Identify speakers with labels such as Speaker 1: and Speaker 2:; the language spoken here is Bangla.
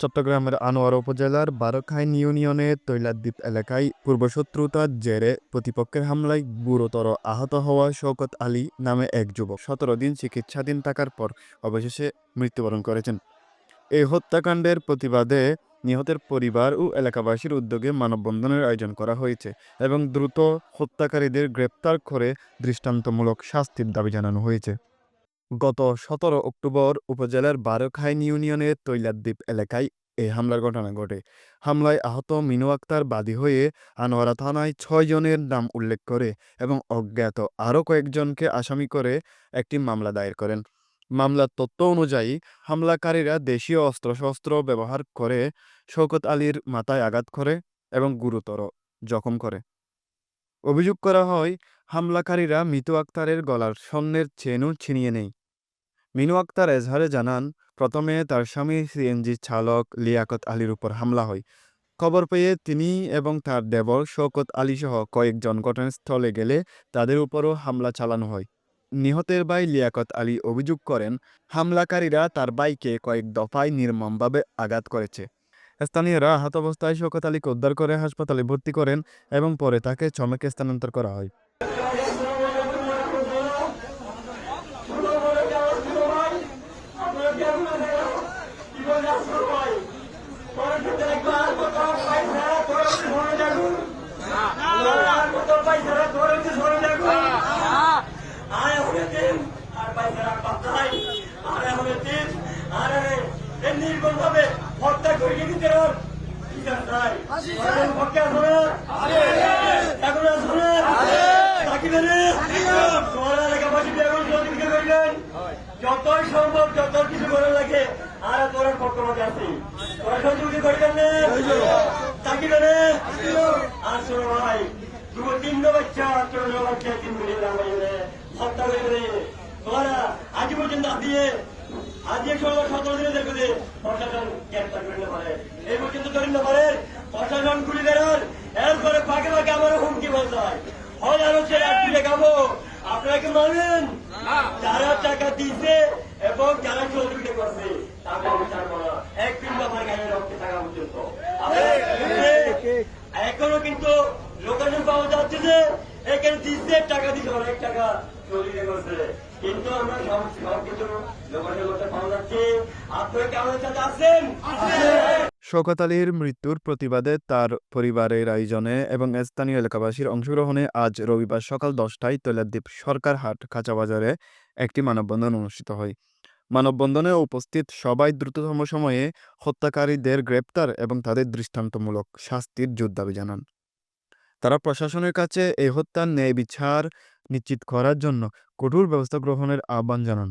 Speaker 1: চট্টগ্রামের আনোয়ার উপজেলার বারখাইন ইউনিয়নের তৈলাদ্বীপ এলাকায় পূর্বশত্রুতার জেরে প্রতিপক্ষের হামলায় গুরুতর আহত হওয়া শওকত আলী নামে এক যুবক সতেরো দিন চিকিৎসাধীন থাকার পর অবশেষে মৃত্যুবরণ করেছেন। এই হত্যাকাণ্ডের প্রতিবাদে নিহতের পরিবার ও এলাকাবাসীর উদ্যোগে মানববন্ধনের আয়োজন করা হয়েছে এবং দ্রুত হত্যাকারীদের গ্রেপ্তার করে দৃষ্টান্তমূলক শাস্তির দাবি জানানো হয়েছে। গত সতেরো অক্টোবর উপজেলার বারোখাইন ইউনিয়নের তৈলাদ্বীপ এলাকায় এই হামলার ঘটনা ঘটে। হামলায় আহত মিনু আক্তার বাদী হয়ে আনোয়ারা থানায় ছয় জনের নাম উল্লেখ করে এবং অজ্ঞাত আরও কয়েকজনকে আসামি করে একটি মামলা দায়ের করেন। মামলার তথ্য অনুযায়ী, হামলাকারীরা দেশীয় অস্ত্রশস্ত্র ব্যবহার করে শওকত আলীর মাথায় আঘাত করে এবং গুরুতর জখম করে। অভিযোগ করা হয়, হামলাকারীরা মিতু আক্তারের গলার স্বর্ণের চেনও ছিনিয়ে নেয়। মিনু আক্তার এজহারে জানান, প্রথমে তার স্বামী সিএনজি চালক লিয়াকত আলীর উপর হামলা হয়। খবর পেয়ে তিনি এবং তার দেবর শওকত আলী সহ কয়েকজন ঘটনাস্থলে গেলে তাদের উপরও হামলা চালানো হয়। নিহতের ভাই লিয়াকত আলী অভিযোগ করেন, হামলাকারীরা তার বাইকে কয়েক দফায় নির্মমভাবে আঘাত করেছে। স্থানীয়রা আহত অবস্থায় শওকত আলীকে উদ্ধার করে হাসপাতালে ভর্তি করেন এবং পরে তাকে চমেকে স্থানান্তর করা হয়।
Speaker 2: দিতে পক্ষে আসবে। এখন আসবে। থাকিবে রে তোমার এলাকাবাসী বেগুন সহযোগিতা করবেন। যতই সম্ভব যত কিছু করে লাগে আর তোর পক্ষ আছি। তোরা সহযোগিতা করবেন না। থাকিবে রে আর শোনো ভাই তুমি তিন বাচ্চা বাচ্চা তিন মিনিট হত্যা করে তোরা আজ পর্যন্ত দিয়ে আজকে ষোলো সতেরো দিনে প্রশাসন গ্রেপ্তার করে পারে এই পর্যন্ত ধরে পারে প্রশাসন গুলি বেরোন এরপরে ফাঁকে ফাঁকে আমার হুমকি হয় হয় আরও সে একটি দেখাবো আপনারা কি মানেন যারা টাকা দিয়েছে এবং যারা সহযোগিতা করছে তাকে আমি ছাড়বো না আমার গায়ে রক্তে থাকা পর্যন্ত এখনও কিন্তু লোকেশন পাওয়া যাচ্ছে যে এখানে দিচ্ছে টাকা দিচ্ছে অনেক টাকা করছে। কিন্তু আমরা সব সব কিছু করতে পাওয়া যাচ্ছে। আপনারা কি আমাদের সাথে আছেন?
Speaker 1: শওকত আলীর মৃত্যুর প্রতিবাদে তার পরিবারের আয়োজনে এবং স্থানীয় এলাকাবাসীর অংশগ্রহণে আজ রবিবার সকাল দশটায় তৈলাদ্বীপ সরকারহাট কাঁচাবাজারে একটি মানববন্ধন অনুষ্ঠিত হয়। মানববন্ধনে উপস্থিত সবাই দ্রুততম সময়ে হত্যাকারীদের গ্রেপ্তার এবং তাদের দৃষ্টান্তমূলক শাস্তির জোর দাবি জানান। তারা প্রশাসনের কাছে এই হত্যার ন্যায় বিচার নিশ্চিত করার জন্য কঠোর ব্যবস্থা গ্রহণের আহ্বান জানান।